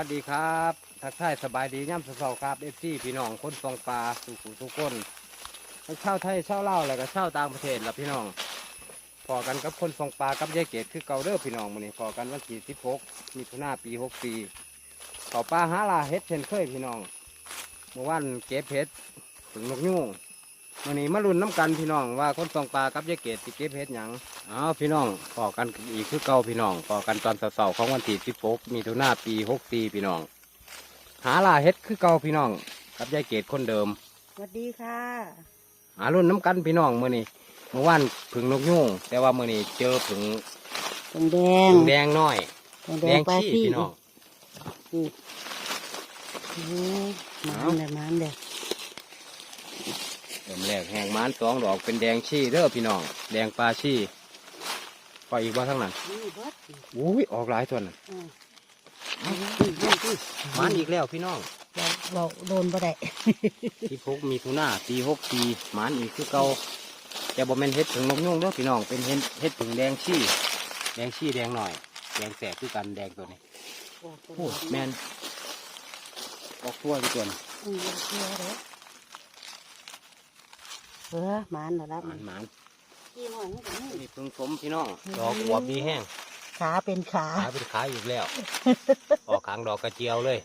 วัสดีครับทักทายสบายดีย่ำสาๆครับเอฟซีพี่น้องคนฟองปลาสุขุทุกคนทั้งชาไทยเช่าวลาวแล้วก็เช่าต่างประเทศละพี่น้องพอกันกับคนฟองปลากับยายเกดคือเกาเด้อพี่น้องมื้อนี้พอกันวันที่16มิถุนายนปี64เขาปลาหาลาเฮ็ดเช่นเคยพี่น้องเมื่อวานเก็บเฮ็ดถึงนกยูง มื้อนี้มาลุ้นน้ำกันพี่น้องว่าคนฟองปลากับยายเกดสิเก็บเฮ็ดหยังอ้าวพี่น้องพอกันอีกคือเก่าพี่น้องพอกันตอนเสาร์ๆของวันที่16มิถุนายนปี64พี่น้อง หาลาเฮ็ดคือเก่าพี่น้องกับยายเกดคนเดิมสวัสดีค่ะหารุ่นน้ำกันพี่น้องมื้อนี้เมื่อวานผึ่งนกยูงแต่ว่ามื้อนี้เจอผึ่งแดงแดงผึ่งแดงน้อยแดแดงงปลาขี้ซี่พี่น้องอืมโอ้มันเอาเลยมันเลยเริ่ มแรกแหงม้านสองดอกเป็นแดงชี้เด้อพี่น้อง แดงปลาชี้ปล่อยอีกว่าทั้งนั้นอุ้ยออกหลายตัวน่ะมนี่นี่นี่ม้านอีกแล้วพี่น้องเราโดนบ่ได้ที่พกมีทุน่าปีหกปีม้านอีกคือเก่าแต่บ่แม่นเฮ็ดผึ่งนกยูงเด้อพี่น้องเป็นเฮ็ดเฮ็ดผึ่งแดงชี้แดงชี้แดงหน่อย แดงแสบคือกันแดงตัวนี้โอ้แม่นออกตัวกี่ตัวนี่อืม เชื่อเลยเออมันนะรับหมันหมันขี้หน่อยนี่ก็นี่นี่พึ่งสมพี่น้องดอกอวบดีแห้งขาเป็นขาขายเป็นขายอีกแล้ว ออกขางดอกกระเจียวเลย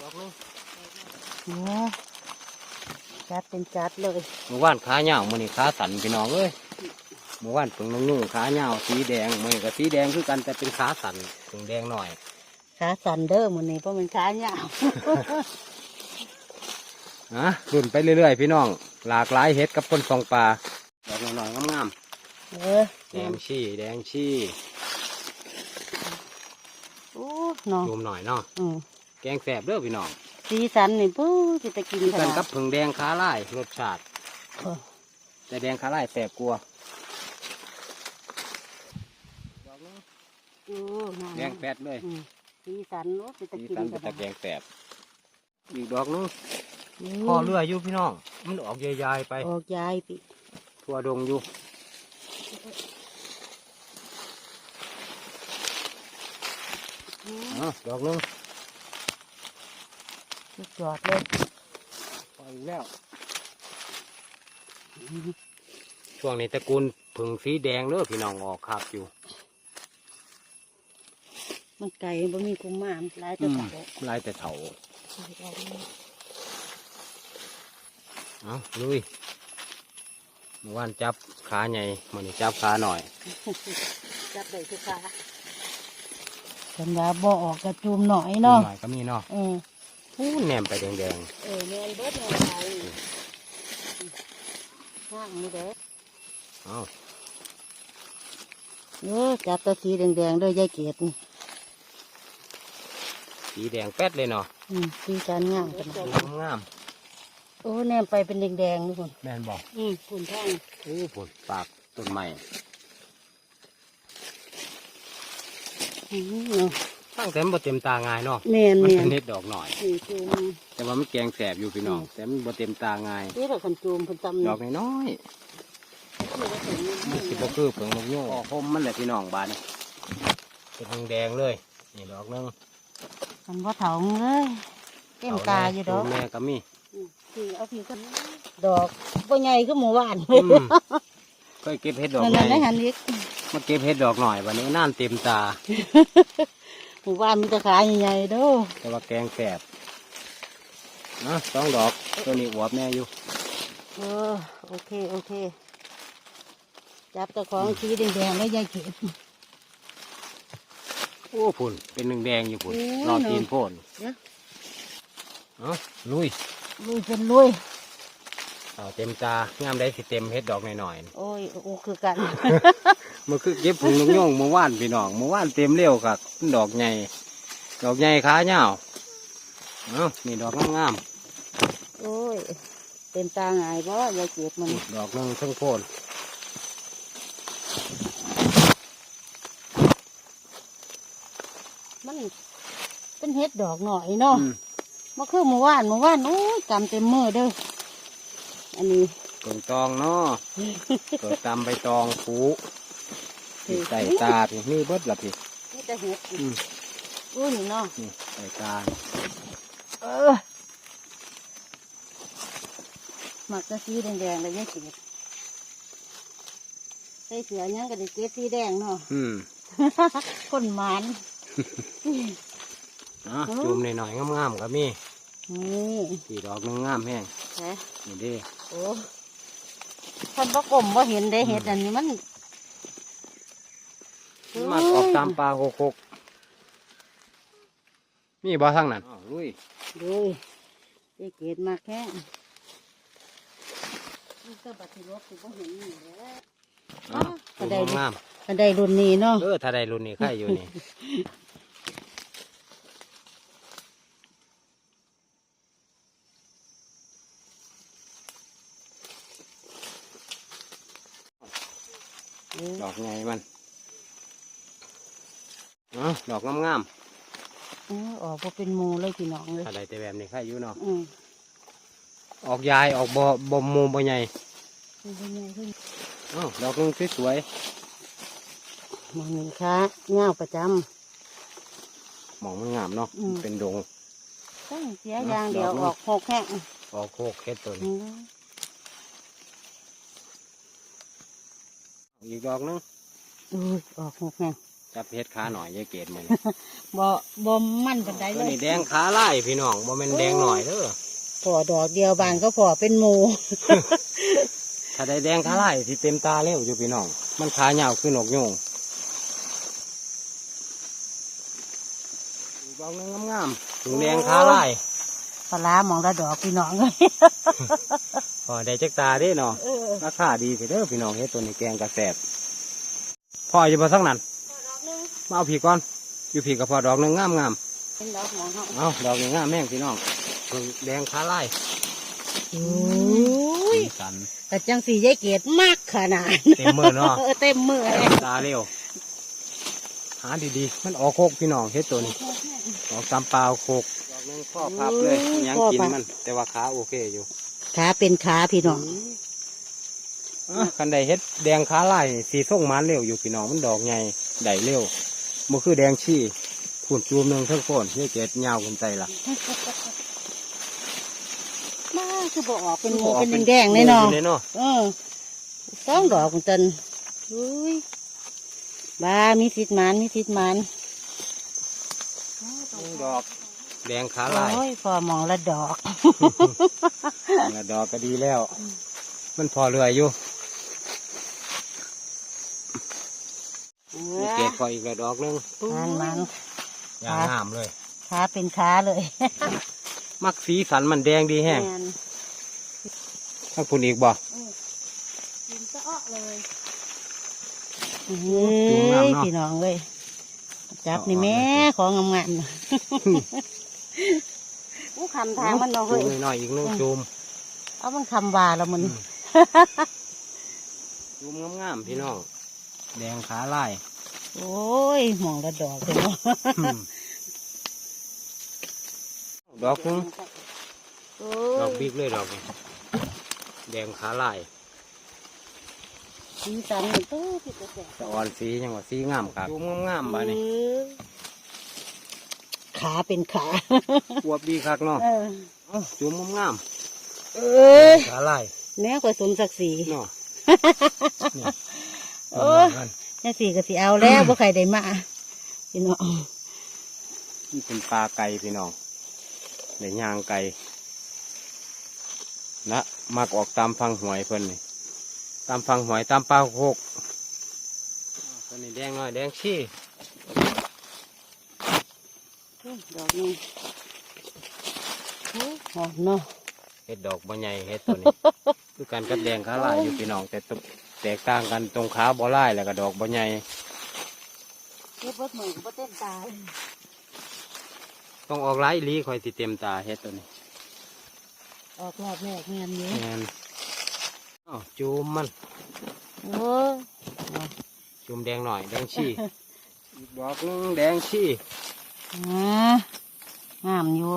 ดอกนึงเนี่ยจัดเป็นจัดเลยเมื่อวานขาเหยาวมื่อนี้ขาสันพี่น้องเอ้ยเมื่อวานพึ่งนุ่งๆขาเหยาวสีแดงมื่อนี้ก็สีแดงคือกันแต่เป็นขาสันพึ่งแดงหน่อยขาสันเด้อมันนี่เพราะมันขาเหี่ยว นะรุ่นไปเรื่อยๆ พี่น้อง หลากหลายเห็ดกับคนสองปลาดอกน้อยๆงามเออๆแดงชี้แดงชี้โอ้เนาะจุ่มหน่อยเนาะอืมแกงแสบเด้อพี่น้องสีสันนี่ปุ๊บจะกินขกันนาดกับพึ่งแดงขาลายรสชาติเออแต่แดงขาลายแสบกลัวาโอ้งามแดงแปดเลยอืมสีสันโอ้จะสีกินสันขเป็นนาตะดแกงแสบอีกดอกนึงอืม พอเรืออยู่พี่น้อง มันออกใหญ่ๆไป ออกยายปิทั่วดงอยู่อืมอ๋อดอกนึงสุดยอดเลยพออีกแล้ว ช่วงนี้ตระกูลผึ่งสีแดงเด้อพี่น้องออกคาบอยู่ มันไก่บ่มีกุ้งมามหลายอืตัวมเต่าลายแต่เถา เอาลุยเมื่อวานจับขาใหญ่มันนี้จับขาหน่อย จับได้ทุกขาฉันว่าบ่ออกกระจุมหน่อยเนาะหน่อยก็มีเนาะเอออู้แหนมไปแดงเออแมนเบิดแมนไก่ห้างนี่เด้อๆเอาเออจับตัวสีแดงๆด้วยยายเกดนี่สีแดงแป๊ดเลยเนาะอืมสีสันงามขนาดงาม โอ้แนมไปเป็นแดงๆนี่คนแม่นบอกอืมคุณท่างอู้ผลปากต้นไม้อืมเนาะตั้งแต่มันบ่เต็มตาง่ายเนาะแมนมันแมเป็นนเห็ดดอกหน่อย นี่จูมแต่ว่ามันแกงแสบอยู่พี่น้องแต่มันบ่เต็มตาง่ายนี่เราคันจูมเพิ่นจำดอกน้อยๆมันสิบ่คือเผิงนกยูงออกคมมันแหละพี่น้องบานนี่เป็นแดงๆเลย นี่ดอกหนึงมันว่าเถาเลยเต็มตาอยู่ดอกแม่ก็มี อืมพี่เอาพี่กันดอกบ่ใหญ่ก็หมู่บ้านอืมเคยเก็บเห็ดดอกนั่นใหญ่น่ะหันอีกมาเก็บเห็ดดอกหน่อยวันนี้น่านเต็มตา หมู่บ้านมีแตะขาใหญ่ๆเด้อแต่ว่าแกงแสบนะสองดอกตัวนี้อวบแน่อยู่เออโอเคโอเค จับตะของสีแดงๆแล้วยายเก็บโอ้พุ่นเป็นหนึ่งแดงอยู่พุ่นโอ้ยรอตีนโพ่นเดี๋ยวเอาลุย ลุยเป็นลุยเอาเต็มตางามได้สิเต็มเห็ดดอกหน่อยๆโอ้ยโอ้คือกันมันคือเก็บผงนกโยงเมื่อวานพี่น้องเมื่อวานเต็มเร็วครับดอกใหญ่ดอกใหญ่ขาเหี่ยวเอ้านี่ดอกงามโอ้ยเป็นตาหงายบ่ยายเก็บมันๆดอกหนึงเทั้งโพนมันเป็นเฮ็ดดอกหน่อยเนาะอืม มาคือหมู่บ้านหมู่บ้านโอ้ยกำเต็มมือเด้ออันนี้เกิงตองเนาะเกิดตำใบตองผูถือใส่ตาพี่นี่เบิดละพี่โอ้นี่จะเห็ดอืมอู้นี่เนาะนี่ใส่กลางเออหมักกะสีแดงๆเลยยายเก็บใส่เสือยังก็ได้เก็บสีแดงเนาะอืมคนหมานอะอืมจุ่มหน่อยๆงามๆก็มี นี่สีดอกหนึงงามแห้งฮะนี่เด้โอ้ท่านประกลมว่าเห็นได้เห็ดอันนี้มันมันมักออกตามปลาโคกๆมีบ่ทั้งนั้นอ้าวลุยดูยายเก็บมาแค่มันก็บัตรลบคือว่าเห็นนี่แหละอะก็ได้จุ่มงามก็ได้รุ่นนี้เนาะๆเออถ้าได้รุ่นนี้ใครอยู่นี่ ดอกไงมันอ๋อดอกงามเออออกมาเป็นหมูเลยพี่น้องเลยๆถ้าได้แต่แบบนี้ใครอยู่เนาะอืมออกยายออกบ่บ่มูบ่ใหญ่เป็นยังไงขึ้นอ้าวดอกนึงสวยมันมีค้าเงาประจๆหมองมันงามเนาะอืม เป็นดงำตั้งเสียอยางเดียวออกหกแห้งออกโคกเฮ็ดตัวอืนี้ม อีกดอกนึงอุ้ยออกหกแห้งจับเฮ็ดขาหน่อยอยาเกตมันบ่บ่มันปันไดตัเลวยนี้แดงขาไล่พี่น้องบ่แม่นแดงหน่อยเด้อพอดอกเดียวบานก็พอเป็นหมูถ้าได้แดงขาไล่สิเต็มตาเร็วอยู่พี่น้อง มันขายาวขึ้นออกโยงอีกดอกนึงงามๆถุงแดงขาไล่ ปลาร้าหมองละดอกพี่น้องเลยพอได้จักตาเด้เนาะเออราคาดีสิเด้อพี่น้องเฮ็ดตัวนี้แกงกระแสบพ่ออยู่บ่สักนั้นดอกนึงมาเอาผีก่อนอยู่ผีกับพอดอกหนึงงามงามเป็นดอกหมองเขาๆเอาดอกนี้งามแม่งพี่น้องเพิ่งแดงขาไล่อุ้ยสันแต่จังสียายเกดมากขนาดเต็มมือเนาะเออเต็มมือเลยตาเร็วหาดีๆ มันออกโคกพี่น้องเฮ็ดตัวนี้ออกตามเปล่าโคก ดอกหนึงพ่อพับเลยยังกินมัน แต่ว่าขาโอเคอยู่ขาเป็นขาพี่น้องอะคันใดเฮ็ดแดงขาไล่นี่สีส่งมันเร็วอยู่พี่น้องมันดอกใหญ่ได้เร็วมันคือแดงชี้ขุนจูมหนึ่งเทั้งโคนเฮ็ดเจ็ดยาวขึ้นใจละมาคือบอกออกเป็นหมูเป็นแดงๆเลยเนาะเลยเนาะเออสองดอกคุณตันอุ้ยบ้ามีสิทธิ์หมันมีสิทธิ์หมันดอก แดงขาลายโอ้ยพอมองละดอกแล้วดอกก็ดีแล้ว มันพอเรืออยู่มีเกตพออีกแล้วดอกหนึงมันมันอย่างงามเลยขาเป็นขาเลย มักสีสันมันแดงดีแห้งแม่นทั้งคุณอีกบ่กินจะอ้อเลยจุ่เฮ้มงามยเนาะพี่น้องเลยจับนี่แม่ของงามๆ อู้คำทางมันเนาะเฮ้ยจุ่มหน่อยๆอีกหนึงจุ่มเอามันคำวาแล้วมันจุ่มงามๆพี่น้องแดงขาลายโอ้ยมองละดอกเลยเนาะอืมดอกหนึงโอ้ดอกยบิ๊กเลยดอกนี้แดงขาลายสีสันมันตู้ผิดกระแสจะอ่อนสียังว่าสีงามครับจุ่มงามๆบ่นี่เออ ขาเป็นขาอวบดีคักเนาะเออเอ้าจุ่มงามเอ้ยๆขาลายแม่ก็สมศักดิ์ศรีเนาะนี่โอ้ยนี่สิก็สิเอาแล้วบ่ใครได้มาพี่น้องนี่เป็นปลาไก่พี่น้องในย่างไก่นะมักออกตามฟังหวยเพิ่นนี่ตามฟังหวยตามปลาโคกตัวนี้แดงหน่อยแดงชี้ ดอกนี้โอ้หอมเนาะเห็ดดอกบ่ใหญ่เห็ดตัวนี้ คือกันกับแดงขาลายอยู่พี่น้องแต่ตรงแตกต่างกันตรงขาบ่ลายแล้วก็ดอกบ่ใหญ่เก็บเบิดมือก็บ่เต็มตาต้องออกหลายอีหลีคอยสิเต็มตาเห็ดตัวนี้ออกรอบแรกแม่นอยู่แม่นอ้าวจูมมันโอ้ยจูมแดงหน่อยแดงชี้อีกดอกหนึงแดงชี้อ่า งามอยู่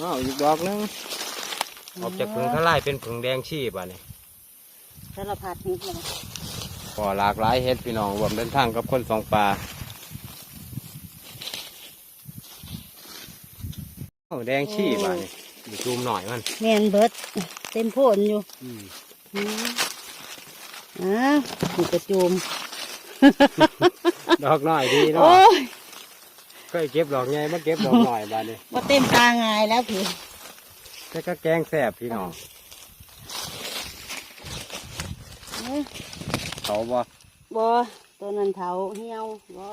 อ้าวอีกดอกหนึงออกจากผึ่งขาลายเป็นผึ่งแดงชี้บ่านี่ารพัดเห็ดเลยพอหลากหลายเฮ็ดพี่น้องรวมเดินทางกับคนสองปลาโอ้แดงชี้บ้านี่ดูจูมหน่อยมันแมนเบิดเต็มโพนอยู่ อืมอืมอ้าวนี่กระจูมดอกน้อยดีเนาะโอ้ยเคยเก็บดอกใหญ่มาเก็บดอกน้อยบ้านนี้ว่าเต็มตาง่ายแล้วพี่แต่ก็แกงแสบพี่น้องเอ้ยเขาบ่บ่ตัวนั้นเถาเหี่ยวบ่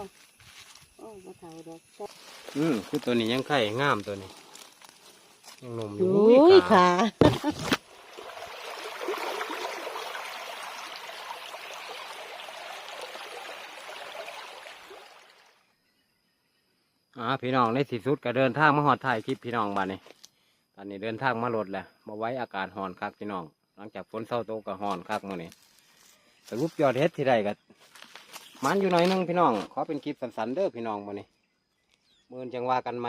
โอ้บ่เถาดอกอืมคือตัวนี้ยังไข่งามตัวนี้ยังหนุ่มอยู่โอ้ยอุ้ยขา อ่าพี่น้องในที่สุดก็เดินทางมาหอดถ่ายคลิปพี่น้องบ้านนี้ตอนนี้เดินทางมาลดแหละมาไว้อากาศห่อนคักพี่น้อง หลังจากฝนเศร้าโตกก็ห่อนคักมื่อนี้สรุปยอดเฮ็ดที่ใดก็มันอยู่หน่อยนึงพี่น้อง ขอเป็นคลิปสั้นๆเด้อพี่น้องมื่อนี้มื่นจังว่ากันไหม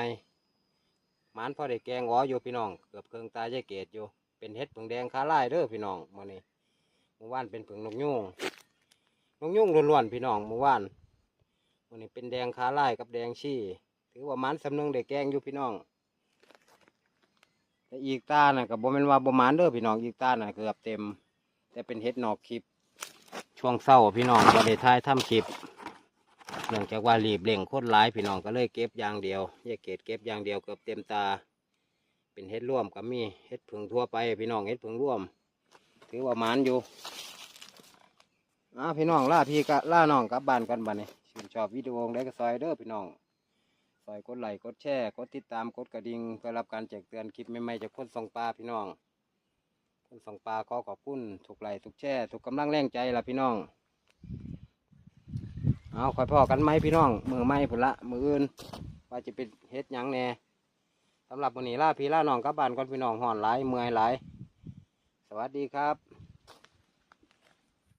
มันพอได้แกงอ๋ออยู่พี่น้อง เกือบเคืองตายายเกตอยู่ เป็นเฮ็ดผึ่งแดงคาไล่เด้อพี่น้องมื่อนี้เมื่อวานเป็นผึ่งนกยุงนกยุงล้วนๆพี่น้องเมื่อวานมื่อนี้เป็นแดงคาไล่กับแดงชี่ ถือว่ามันสำนึงได้แกงอยู่พี่น้องแต่อีกตาน่ะกับบ่แม่นว่าบ่มานเด้อพี่น้องอีกตาน่ะเกือบเต็ม แต่เป็นเฮ็ดนอกคลิป ช่วงเศร้าพี่น้องบ่ได้ถ่ายทำคลิปเนื่องจากว่ารีบเร่งโคตรหลายพี่น้องก็เลยเก็บอย่างเดียวแยกเกตเก็บอย่างเดียวเกือบเต็มตา เป็นเฮ็ดร่วมก็มีเฮ็ดผึ่งทั่วไปพี่น้องเฮ็ดผึ่งร่วม ถือว่ามานอยู่อ่าพี่น้องล่าพี่กะล่าน้องกลับบ้านกันบัดนี้ชื่นชอบวิดีโอได้ก็ซอยเด้อพี่น้อง ซอยกดไลค์กดแชร์กดติดตามกดกระดิ่งเพื่อรับการแจ้งเตือนคลิปใหม่ๆจากคนส่องปลาพี่น้อง คนส่องปลาขอขอบคุณทุกไลค์ทุกแชร์ทุกกำลังแรงใจละพี่น้อง เอาคอยพ่อกันไหมพี่น้อง มือไหมผุละมืออื่นว่าจะเป็นเฮ็ดยังแน่สำหรับวันนี้ล่าพี่ล่าน้องกลับบ้านก่อนพี่น้องห่อนหลายเมื่อยหลายสวัสดีครับ